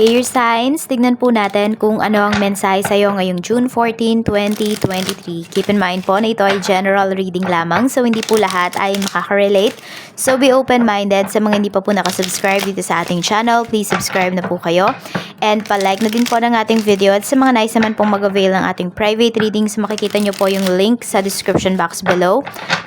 Air signs, tignan po natin kung ano ang mensahe sa'yo ngayong June 14, 2023. Keep in mind po na ito ay general reading lamang so hindi po lahat ay makaka-relate. So be open-minded sa mga hindi pa po nakasubscribe dito sa ating channel. Please subscribe na po kayo. And pa-like na din po ng ating video at sa mga nice naman pong mag-avail ng ating private readings, makikita nyo po yung link sa description box below.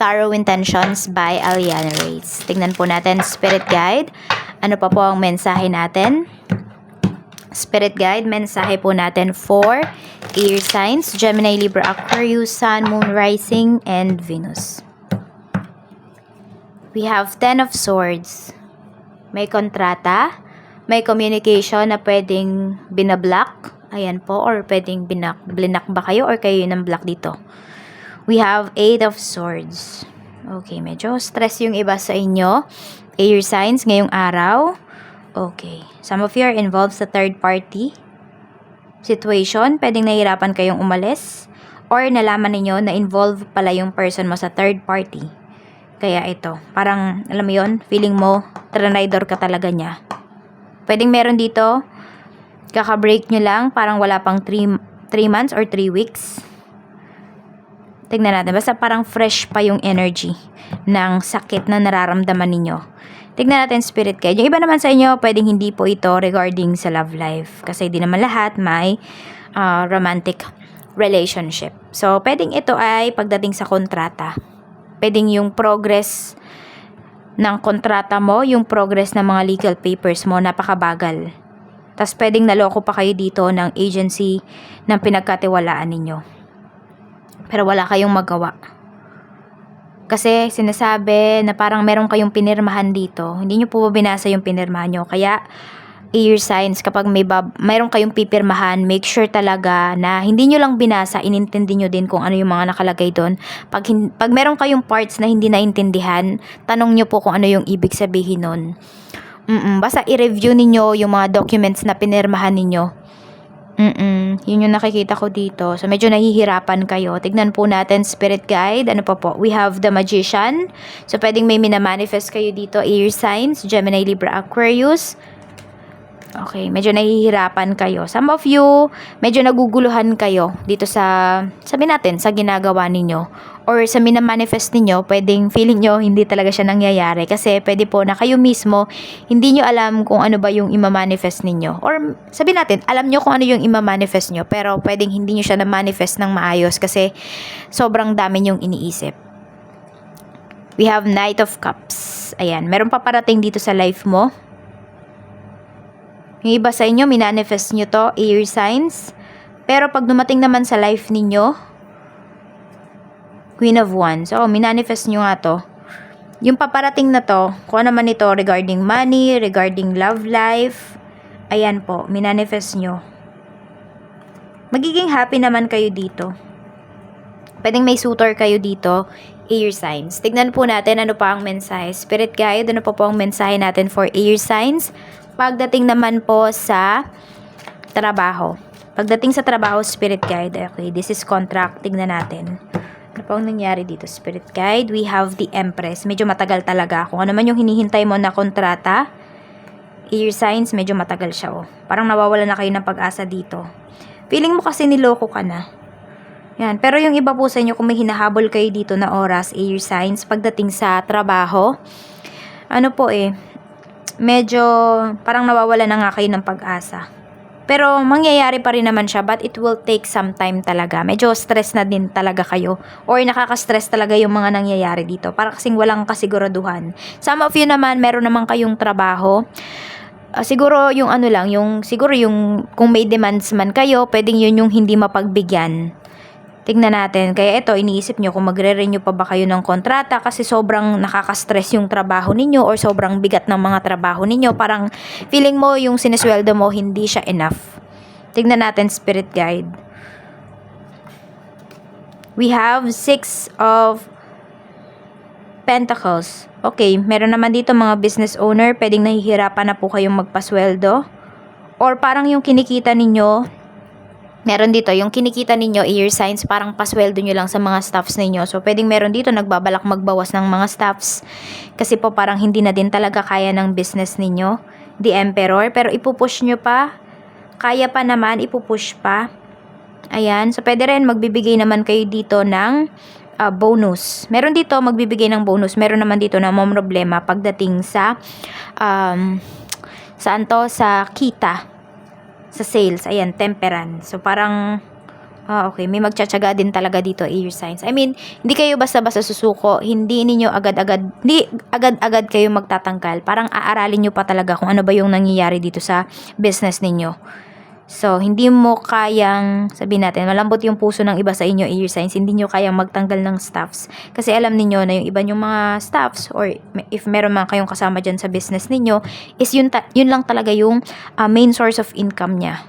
Tarot Intentions by Aliana Reyes. Tignan po natin Spirit Guide. Ano pa po ang mensahe natin? Spirit Guide, mensahe po natin for air signs, Gemini, Libra, Aquarius, Sun, Moon, Rising, and Venus. We have Ten of Swords. May kontrata, may communication na pwedeng binablock, ayan po, or pwedeng binak, blinak ba kayo or kayo yung block dito. We have Eight of Swords. Okay, medyo stress yung iba sa inyo. Air signs ngayong araw. Okay. Some of you are involved sa third party situation. Pwedeng nahihirapan kayong umalis. Or nalaman ninyo na involved pala yung person mo sa third party. Kaya ito, parang, alam mo yon feeling mo, tranidor ka talaga niya. Pwedeng meron dito, kaka-break nyo lang, parang wala pang 3 months or 3 weeks. Tignan natin, basta parang fresh pa yung energy ng sakit na nararamdaman ninyo. Tignan natin spirit guide. Yung iba naman sa inyo, pwedeng hindi po ito regarding sa love life. Kasi di naman lahat may uh, romantic relationship. So, pwedeng ito ay pagdating sa kontrata. Pwedeng yung progress ng kontrata mo, yung progress ng mga legal papers mo, napakabagal. Tapos pwedeng naloko pa kayo dito ng agency ng pinagkatiwalaan ninyo. Pero wala kayong magawa. Kasi sinasabi na parang meron kayong pinirmahan dito. Hindi nyo po binasa yung pinirmahan nyo. Kaya, air signs, kapag may bab mayroon kayong pipirmahan, make sure talaga na hindi nyo lang binasa, inintindi nyo din kung ano yung mga nakalagay doon. Pag, pag meron kayong parts na hindi naintindihan, tanong nyo po kung ano yung ibig sabihin nun. Mm-mm, basta i-review ninyo yung mga documents na pinirmahan ninyo Mm-mm. Yun yung nakikita ko dito. So, medyo nahihirapan kayo. Tignan po natin, Spirit Guide. Ano pa po? We have the Magician. So, pwedeng may minamanifest kayo dito. Air signs, Gemini, Libra, Aquarius. Okay, medyo nahihirapan kayo. Some of you, medyo naguguluhan kayo dito sa, sabi natin, sa ginagawa ninyo. Or sa minamanifest ninyo, pwedeng feeling nyo hindi talaga siya nangyayari. Kasi pwede po na kayo mismo, hindi nyo alam kung ano ba yung imamanifest ninyo. Or sabi natin, alam nyo kung ano yung imamanifest nyo, pero pwedeng hindi nyo siya na-manifest ng maayos kasi sobrang dami nyong iniisip. We have Knight of Cups. Ayan, meron pa parating dito sa life mo yung iba sa inyo, minanifest nyo to, air signs. Pero pag dumating naman sa life ninyo, Queen of Wands. So, minanifest nyo nga to. Yung paparating na to, kung ano man ito regarding money, regarding love life, ayan po, minanifest nyo. Magiging happy naman kayo dito. Pwedeng may suitor kayo dito, air signs. Tignan po natin ano pa ang mensahe. Spirit guide, ano pa po ang mensahe natin for air signs. Pagdating naman po sa trabaho. Pagdating sa trabaho, spirit guide. Okay, this is contract. Tignan natin. Ano ang nangyari dito, spirit guide? We have the empress. Medyo matagal talaga. Kung ano man yung hinihintay mo na kontrata, air signs, medyo matagal siya. Oh. Parang nawawala na kayo ng pag-asa dito. Feeling mo kasi niloko ka na. Yan. Pero yung iba po sa inyo, kung may hinahabol kayo dito na oras, air signs, pagdating sa trabaho, ano po eh, medyo parang nawawala na nga kayo ng pag-asa. Pero mangyayari pa rin naman siya but it will take some time talaga. Medyo stress na din talaga kayo or nakaka-stress talaga yung mga nangyayari dito para kasing walang kasiguraduhan. Some of you naman meron naman kayong trabaho. Uh, siguro yung ano lang, yung siguro yung kung may demands man kayo, pwedeng yun yung hindi mapagbigyan. Tingnan natin. Kaya ito, iniisip nyo kung magre-renew pa ba kayo ng kontrata kasi sobrang nakaka-stress yung trabaho ninyo or sobrang bigat ng mga trabaho ninyo. Parang feeling mo yung sinesweldo mo hindi siya enough. Tingnan natin spirit guide. We have six of pentacles. Okay, meron naman dito mga business owner, pwedeng nahihirapan na po kayong magpasweldo. Or parang yung kinikita ninyo, meron dito, yung kinikita ninyo, year signs, parang pasweldo nyo lang sa mga staffs ninyo. So, pwedeng meron dito, nagbabalak magbawas ng mga staffs. Kasi po parang hindi na din talaga kaya ng business ninyo. the emperor, pero ipupush nyo pa. Kaya pa naman, ipupush pa. Ayan, so pwede rin magbibigay naman kayo dito ng ah, bonus. Meron dito magbibigay ng bonus, meron naman dito na problema pagdating sa um, saan to? Sa kita. Sa sales. Ayan, temperance. So parang Ah, okay. May magtsatsaga din talaga dito, air signs. I mean, hindi kayo basta-basta susuko. Hindi ninyo agad-agad, hindi agad-agad kayo magtatanggal. Parang aaralin nyo pa talaga kung ano ba yung nangyayari dito sa business ninyo. So, hindi mo kayang, sabihin natin, malambot yung puso ng iba sa inyo, air signs, hindi nyo kayang magtanggal ng staffs. Kasi alam niyo na yung iba yung mga staffs, or if meron man kayong kasama dyan sa business ninyo, is yun, ta- yun lang talaga yung ah, main source of income niya.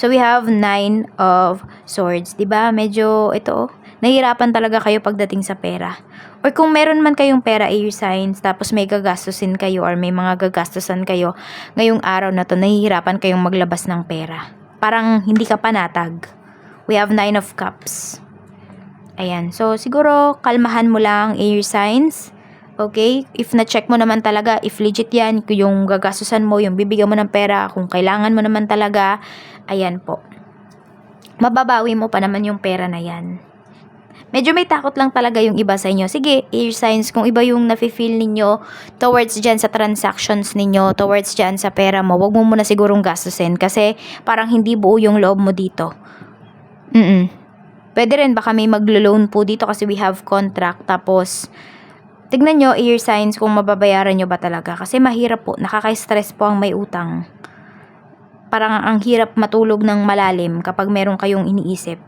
So we have nine of swords, ba? Medyo ito, oh, nahihirapan talaga kayo pagdating sa pera. Or kung meron man kayong pera air signs, tapos may gagastusin kayo or may mga gagastusan kayo ngayong araw na to, nahihirapan kayong maglabas ng pera. Parang hindi ka panatag. We have nine of cups. Ayan. So, siguro, kalmahan mo lang air signs. Okay? If na-check mo naman talaga, if legit yan, yung gagastusan mo, yung bibigyan mo ng pera, kung kailangan mo naman talaga, ayan po. Mababawi mo pa naman yung pera na yan. Medyo may takot lang talaga yung iba sa inyo. Sige, air signs, kung iba yung nafe-feel ninyo towards dyan sa transactions ninyo, towards dyan sa pera mo, wag mo muna sigurong gastusin kasi parang hindi buo yung loob mo dito. Mm Pwede rin baka may maglo-loan po dito kasi we have contract tapos tignan nyo air signs kung mababayaran nyo ba talaga kasi mahirap po, nakaka-stress po ang may utang. Parang ang hirap matulog ng malalim kapag meron kayong iniisip.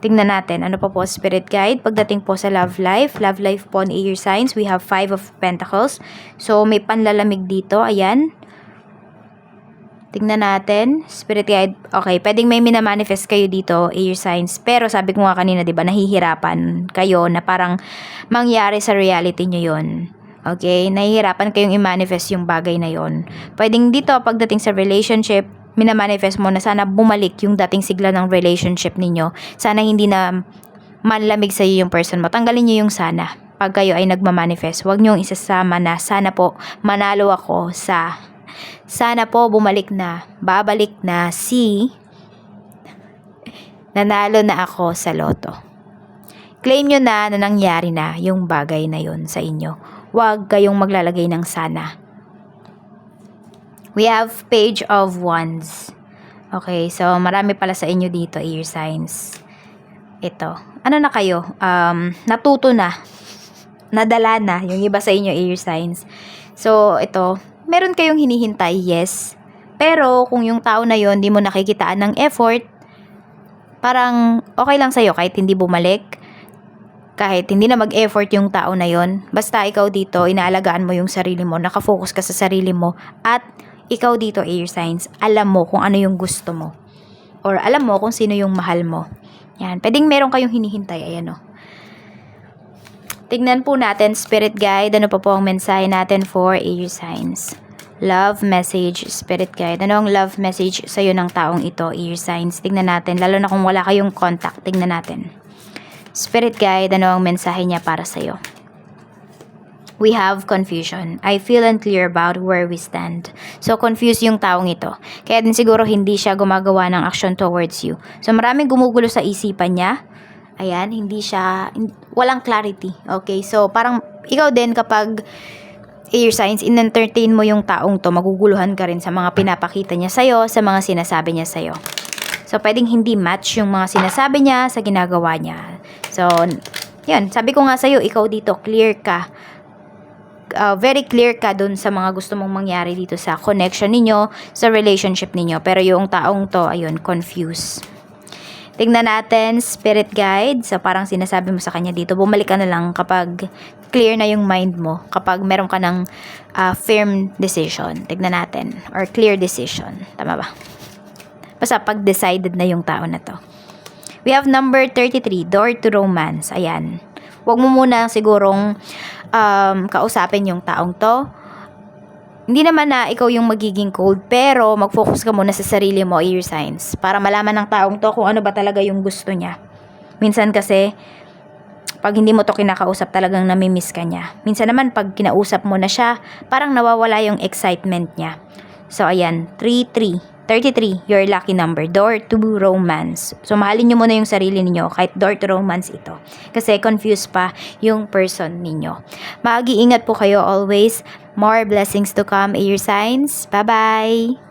Tingnan natin, ano pa po spirit guide pagdating po sa love life. Love life po on air signs, we have five of pentacles. So may panlalamig dito, ayan. Tingnan natin. Spirit guide. Okay, pwedeng may minamanifest kayo dito, air signs. Pero sabi ko nga kanina, di ba, nahihirapan kayo na parang mangyari sa reality nyo yon Okay? Nahihirapan kayong i-manifest yung bagay na yon Pwedeng dito, pagdating sa relationship, minamanifest mo na sana bumalik yung dating sigla ng relationship ninyo. Sana hindi na manlamig sa iyo yung person mo. Tanggalin niyo yung sana. Pag kayo ay nagmamanifest, huwag niyong isasama na sana po manalo ako sa sana po bumalik na, babalik na si nanalo na ako sa loto. Claim nyo na na nangyari na yung bagay na yun sa inyo. Huwag kayong maglalagay ng sana. We have page of wands. Okay, so marami pala sa inyo dito, air signs. Ito. Ano na kayo? Um, natuto na. Nadala na yung iba sa inyo, air signs. So, ito, meron kayong hinihintay, yes. Pero kung yung tao na yon di mo nakikitaan ng effort, parang okay lang sa'yo kahit hindi bumalik, kahit hindi na mag-effort yung tao na yon basta ikaw dito, inaalagaan mo yung sarili mo, nakafocus ka sa sarili mo, at ikaw dito, air signs, alam mo kung ano yung gusto mo. Or alam mo kung sino yung mahal mo. Yan, pwedeng meron kayong hinihintay, ayan o. Tignan po natin, spirit guide, ano pa po ang mensahe natin for air signs. Love message, spirit guide. Ano ang love message sa'yo ng taong ito, air signs? Tignan natin, lalo na kung wala kayong contact, tignan natin. Spirit guide, ano ang mensahe niya para sa'yo? We have confusion. I feel unclear about where we stand. So, confused yung taong ito. Kaya din siguro hindi siya gumagawa ng action towards you. So, maraming gumugulo sa isipan niya. Ayan, hindi siya, walang clarity. Okay, so parang ikaw din kapag air signs, in-entertain mo yung taong to, maguguluhan ka rin sa mga pinapakita niya sa'yo, sa mga sinasabi niya sa'yo. So, pwedeng hindi match yung mga sinasabi niya sa ginagawa niya. So, yun, sabi ko nga sa'yo, ikaw dito, clear ka. Uh, very clear ka dun sa mga gusto mong mangyari dito sa connection ninyo, sa relationship ninyo. Pero yung taong to, ayun, confused. Tingnan natin, spirit guide. So, parang sinasabi mo sa kanya dito, bumalik ka na lang kapag clear na yung mind mo. Kapag meron ka ng ah, firm decision. Tignan natin. Or clear decision. Tama ba? Basta pag decided na yung tao na to. We have number 33, door to romance. Ayan. Huwag mo muna sigurong um, kausapin yung taong to. Hindi naman na ikaw yung magiging cold, pero mag-focus ka muna sa sarili mo, ear signs, para malaman ng taong to kung ano ba talaga yung gusto niya. Minsan kasi, Pag hindi mo to kinakausap, talagang namimiss ka niya. Minsan naman, pag kinausap mo na siya, parang nawawala yung excitement niya. So, ayan, 3-3. 33, your lucky number. Door to romance. So, mahalin nyo muna yung sarili ninyo kahit door to romance ito. Kasi confused pa yung person ninyo. Maagi ingat po kayo always. More blessings to come, air signs. Bye-bye!